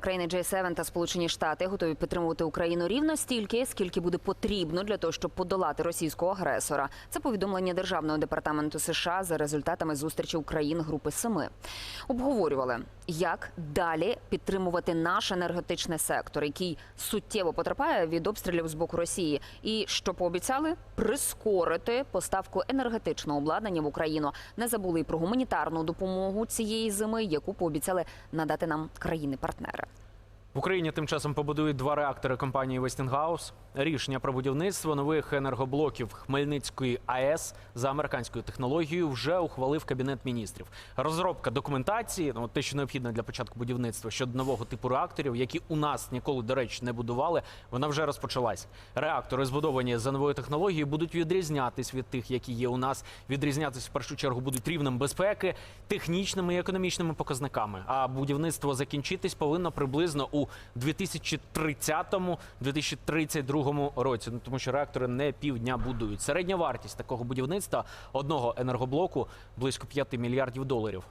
Країни G7 та Сполучені Штати готові підтримувати Україну рівно стільки, скільки буде потрібно для того, щоб подолати російського агресора. Це повідомлення державного департаменту США за результатами зустрічі Україн Групи Семи. Обговорювали, як далі підтримувати наш енергетичний сектор, який суттєво потерпає від обстрілів з боку Росії, і що пообіцяли прискорити поставку енергетичного обладнання в Україну. Не забули і про гуманітарну допомогу цієї зими, яку пообіцяли надати нам країни-партнери. В Україні тим часом побудують два реактори компанії Westinghouse. Рішення про будівництво нових енергоблоків Хмельницької АЕС за американською технологією вже ухвалив кабінет міністрів. Розробка документації, ну те, що необхідно для початку будівництва щодо нового типу реакторів, які у нас ніколи, до речі, не будували. Вона вже розпочалась. Реактори, збудовані за новою технологією, будуть відрізнятись від тих, які є у нас. Відрізнятись в першу чергу будуть рівнем безпеки, технічними і економічними показниками. А будівництво закінчитись повинно приблизно у 2030-2032 році. Ну тому що реактори не півдня будують. Середня вартість такого будівництва одного енергоблоку близько 5 мільярдів доларів.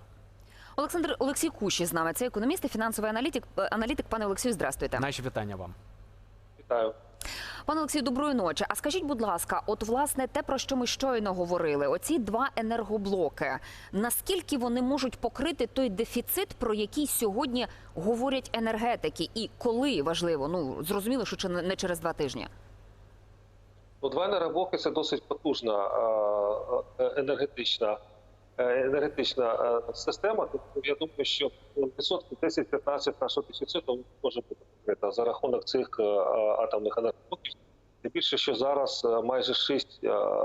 Олександр Олексій Кущі з нами. Це економіст і фінансовий аналітик. Е, Аналітик, пане Олексію, здрастуйте. Наші вітання вам. Вітаю. Пане Олексію, доброї ночі. А скажіть, будь ласка, от власне те, про що ми щойно говорили, оці два енергоблоки, наскільки вони можуть покрити той дефіцит, про який сьогодні говорять енергетики, і коли важливо? Ну зрозуміло, що не через два тижні. Ну, два енергоблоки це досить потужна е, енергетична, енергетична е, система. Тобто я думаю, що відсотків 10-15 нашого дефіциту може бути покрита за рахунок цих е, атомних енергоблоків. Тим більше, що зараз е, майже 6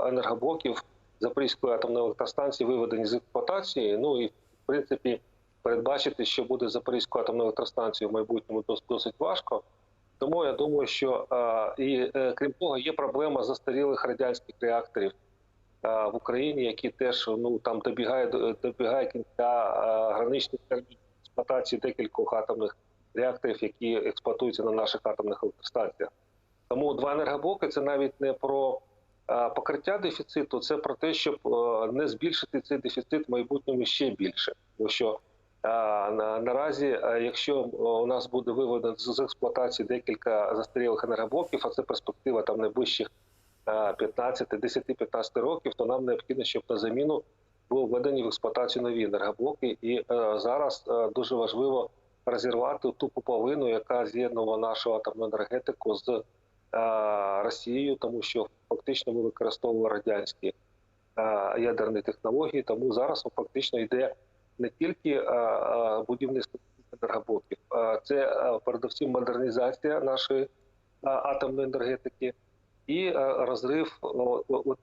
енергоблоків Запорізької атомної електростанції виведені з експлуатації. Ну і в принципі передбачити, що буде з Запорізькою атомною електростанцією в майбутньому досить важко. Тому я думаю, що е, і е, крім того, є проблема застарілих радянських реакторів е, в Україні, які теж ну там добігає до- добігає кінця е, граничних термінів експлуатації декількох атомних реакторів, які експлуатуються на наших атомних електростанціях. Тому два енергоблоки це навіть не про е, покриття дефіциту, це про те, щоб е, не збільшити цей дефіцит в майбутньому ще більше. Тому що е, наразі, е, якщо е, у нас буде виведено з експлуатації декілька застарілих енергоблоків, а це перспектива там найближчих е, 15, 10-15 років, то нам необхідно, щоб на заміну були введені в експлуатацію нові енергоблоки. І е, зараз е, дуже важливо розірвати ту пуповину, яка з'єднувала нашу атомну енергетику з е, Росією, тому що фактично ми використовували радянські е, ядерні технології. Тому зараз ну, фактично йде не тільки е, е, будівництво енергоблоків, це е, передусім модернізація нашої е, атомної енергетики і е, розрив о, от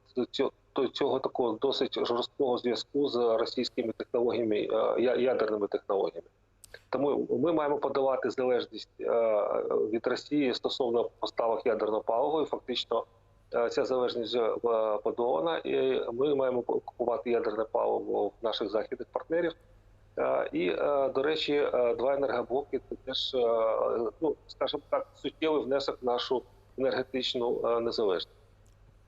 цього, такого досить жорсткого зв'язку з російськими технологіями, е, ядерними технологіями. Тому ми маємо подавати залежність е, від Росії стосовно поставок ядерного палива. І фактично е, ця залежність е, подолана, і ми маємо купувати ядерне паливо в наших західних партнерів. Е, І, е, до речі, е, два енергоблоки це теж, е, ну скажімо так, суттєвий внесок в нашу енергетичну е, незалежність.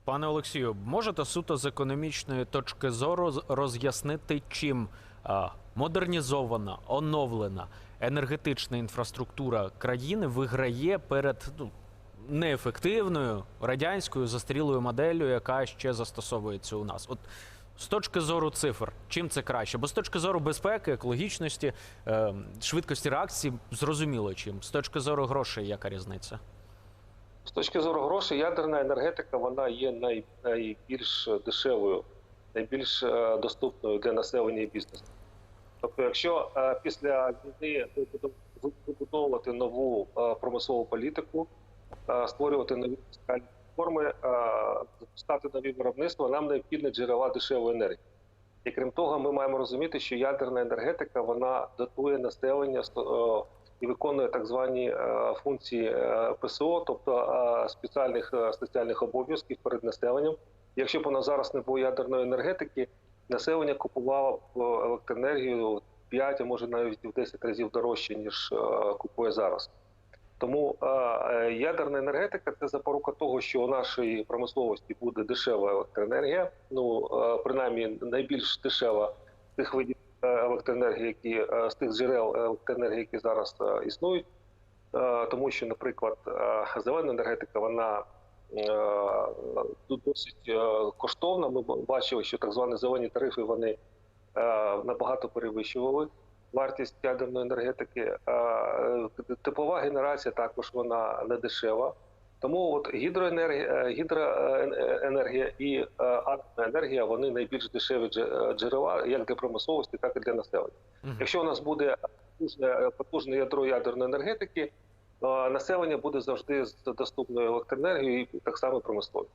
Пане Олексію, можете суто з економічної точки зору роз'яснити, чим модернізована, оновлена енергетична інфраструктура країни виграє перед ну, неефективною радянською застарілою моделлю, яка ще застосовується у нас? От з точки зору цифр, чим це краще? Бо з точки зору безпеки, екологічності, е, швидкості реакції, зрозуміло чим. З точки зору грошей, яка різниця? З точки зору грошей, ядерна енергетика вона є най, найбільш дешевою, найбільш е, доступною для населення і бізнесу. Тобто, якщо е, після війни вибудовувати нову е, промислову політику, створювати нові фіскальні форми, запускати нові виробництва, нам необхідні джерела дешевої енергії. І крім того, ми маємо розуміти, що ядерна енергетика вона дотує населення і виконує так звані е, функції е, ПСО, тобто е, спеціальних соціальних обов'язків перед населенням. Якщо б у нас зараз не було ядерної енергетики, населення купувало б електроенергію 5, а може навіть в 10 разів дорожче ніж купує зараз. Тому ядерна енергетика це запорука того, що у нашій промисловості буде дешева електроенергія. Ну принаймні найбільш дешева тих видів електроенергії, які е, з тих джерел електроенергії, які зараз е, існують. е, тому що, наприклад, е, зелена енергетика вона е, тут досить е, коштовна. Ми бачили, що так звані зелені тарифи вони е, набагато перевищували вартість ядерної енергетики. Е, Типова генерація також вона не дешева. Тому от гідроенергія, е, гідроенергія і е, атомна енергія вони найбільш дешеві джерела як для промисловості, так і для населення. Мгм. Якщо у нас буде потужне, потужне ядро ядерної енергетики, е, населення буде завжди з доступною електроенергією і так само промисловість.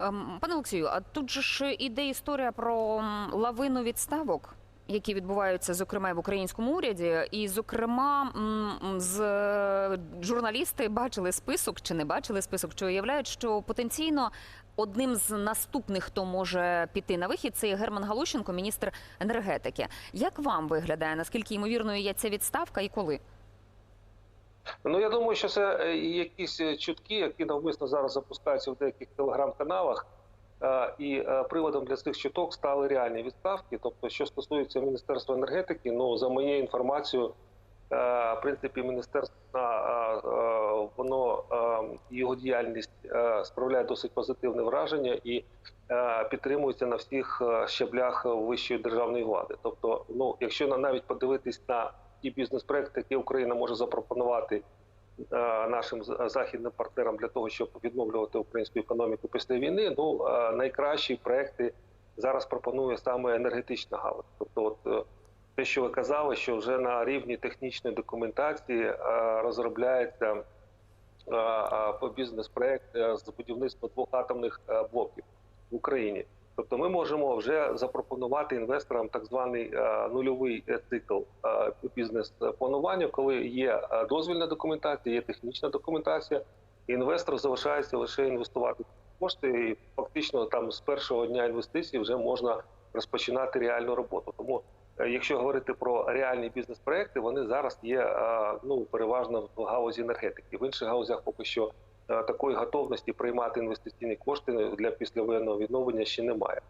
Ем, Пане Олексію, а тут же ж іде історія про лавину відставок. Які відбуваються зокрема в українському уряді, і зокрема з е, журналісти бачили список чи не бачили список, чи уявляють, що потенційно одним з наступних, хто може піти на вихід, це є Герман Галущенко, міністр енергетики. Як вам виглядає? Наскільки ймовірною є ця відставка і коли? Ну я думаю, що це е, якісь е, чутки, які навмисно зараз запускаються в деяких телеграм-каналах. Е, І е, приводом для цих чуток стали реальні відставки. Тобто, що стосується Міністерства енергетики, ну за моєю інформацією, е, в принципі, міністерство воно його діяльність справляє досить позитивне враження і підтримується на всіх щаблях вищої державної влади. Тобто, ну якщо на- навіть подивитись на ті бізнес-проекти, які Україна може запропонувати нашим західним партнерам для того, щоб відновлювати українську економіку після війни. Ну е, найкращі проекти зараз пропонує саме енергетична галузь. Тобто, от е, те, що ви казали, що вже на рівні технічної документації е, розробляється е, е, бізнес-проект е, з будівництва двох атомних е, блоків в Україні. Тобто ми можемо вже запропонувати інвесторам так званий е, нульовий е, цикл е, бізнес-планування, коли є дозвільна документація, є технічна документація, і інвестор залишається лише інвестувати кошти, і фактично там з першого дня інвестицій вже можна розпочинати реальну роботу. Тому, якщо говорити про реальні бізнес-проекти, вони зараз є ну переважно в галузі енергетики. В інших галузях поки що такої готовності приймати інвестиційні кошти для післявоєнного відновлення ще немає.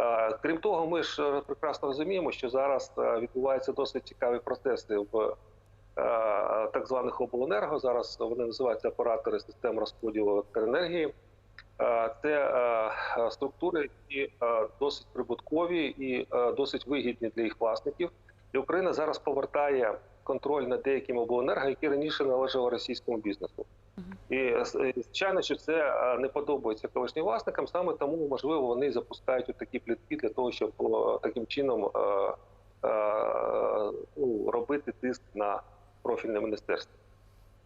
Е, Крім того, ми ж е, прекрасно розуміємо, що зараз е, відбуваються досить цікаві процеси в е, так званих обленерго. Зараз вони називаються оператори систем розподілу електроенергії. Е, Це е, структури, які е, досить прибуткові і е, досить вигідні для їх власників. І Україна зараз повертає контроль над деякими обленерго, які раніше належали російському бізнесу. І е, звичайно, що це е, не подобається колишнім власникам. Саме тому можливо вони запускають такі плітки для того, щоб таким чином е, ну, робити тиск на профільне міністерство.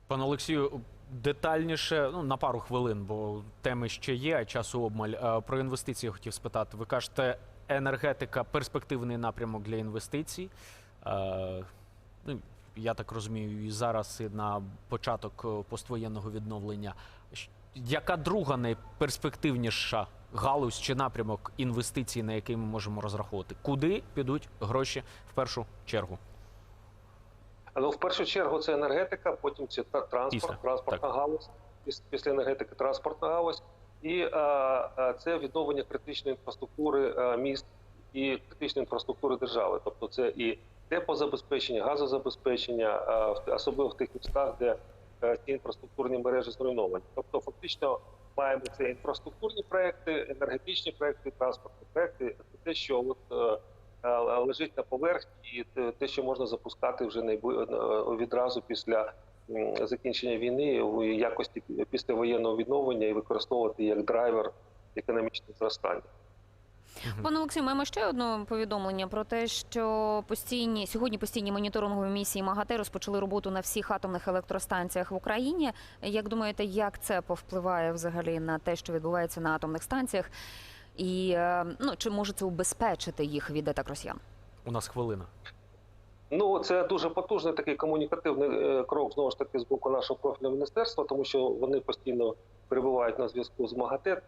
Пане Олексію, детальніше, ну на пару хвилин, бо теми ще є, а часу обмаль. Про інвестиції хотів спитати. Ви кажете, енергетика перспективний напрямок для інвестицій. Ну, я так розумію, і зараз і на початок е, поствоєнного відновлення. Яка друга найперспективніша галузь чи напрямок інвестицій, на який ми можемо розраховувати? Куди підуть гроші в першу чергу? Ну, в першу чергу це енергетика, потім це транспорт, Після, транспортна галузь, піс- після енергетики транспортна галузь, і е, е, це відновлення критичної інфраструктури міст і критичної інфраструктури держави. Тобто це і теплозабезпечення, газозабезпечення, особливо в тих містах, де е, ці інфраструктурні мережі зруйновані. Тобто, фактично маємо це інфраструктурні проекти, енергетичні проекти, транспортні проекти. Це те, що от. е, е, лежить на поверхні, і те- що можна запускати вже відразу після закінчення війни у якості післявоєнного відновлення і використовувати як драйвер економічного зростання. Пане Олексію, маємо ще одне повідомлення про те, що постійні сьогодні постійні моніторингові місії МАГАТЕ розпочали роботу на всіх атомних електростанціях в Україні. Як думаєте, як це повпливає взагалі на те, що відбувається на атомних станціях? І е, ну чи може це убезпечити їх від атак росіян? У нас хвилина. Ну, це дуже потужний такий комунікативний е, крок знову ж таки з боку нашого профільного міністерства, тому що вони постійно перебувають на зв'язку з МАГАТЕ.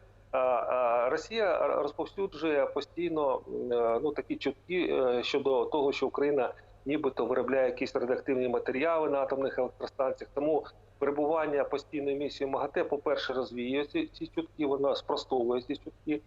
Росія розповсюджує постійно е, ну такі чутки е, щодо того, що Україна нібито виробляє якісь радіоактивні матеріали на атомних електростанціях. Тому перебування постійної місії МАГАТЕ, по-перше, розвіює ці, ці чутки, вона спростовує ці чутки.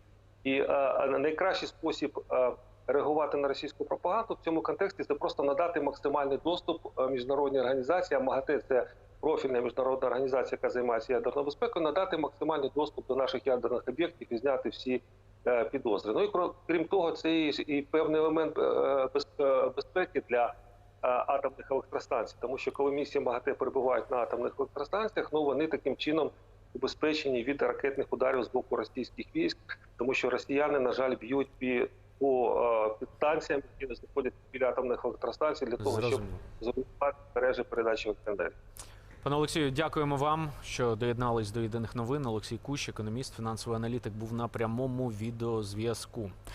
І а, найкращий спосіб а, реагувати на російську пропаганду в цьому контексті це просто надати максимальний доступ е, міжнародній організації. А МАГАТЕ це профільна міжнародна організація, яка займається ядерною безпекою, надати максимальний доступ до наших ядерних об'єктів і зняти всі е, підозри. Ну і крім того, це і, певний елемент е, е, безпеки для атомних електростанцій, тому що коли місії МАГАТЕ перебувають на атомних електростанціях, ну вони таким чином убезпечені від ракетних ударів з боку російських військ, тому що росіяни, на жаль, б'ють пі- по підстанціям, які знаходяться біля атомних електростанцій, для того, щоб Зрозуміло. зруйнувати мережі передачі електроенергії. Пане Олексію, дякуємо вам, що доєднались до єдиних новин. Олексій Кущ, економіст, фінансовий аналітик, був на прямому відеозв'язку.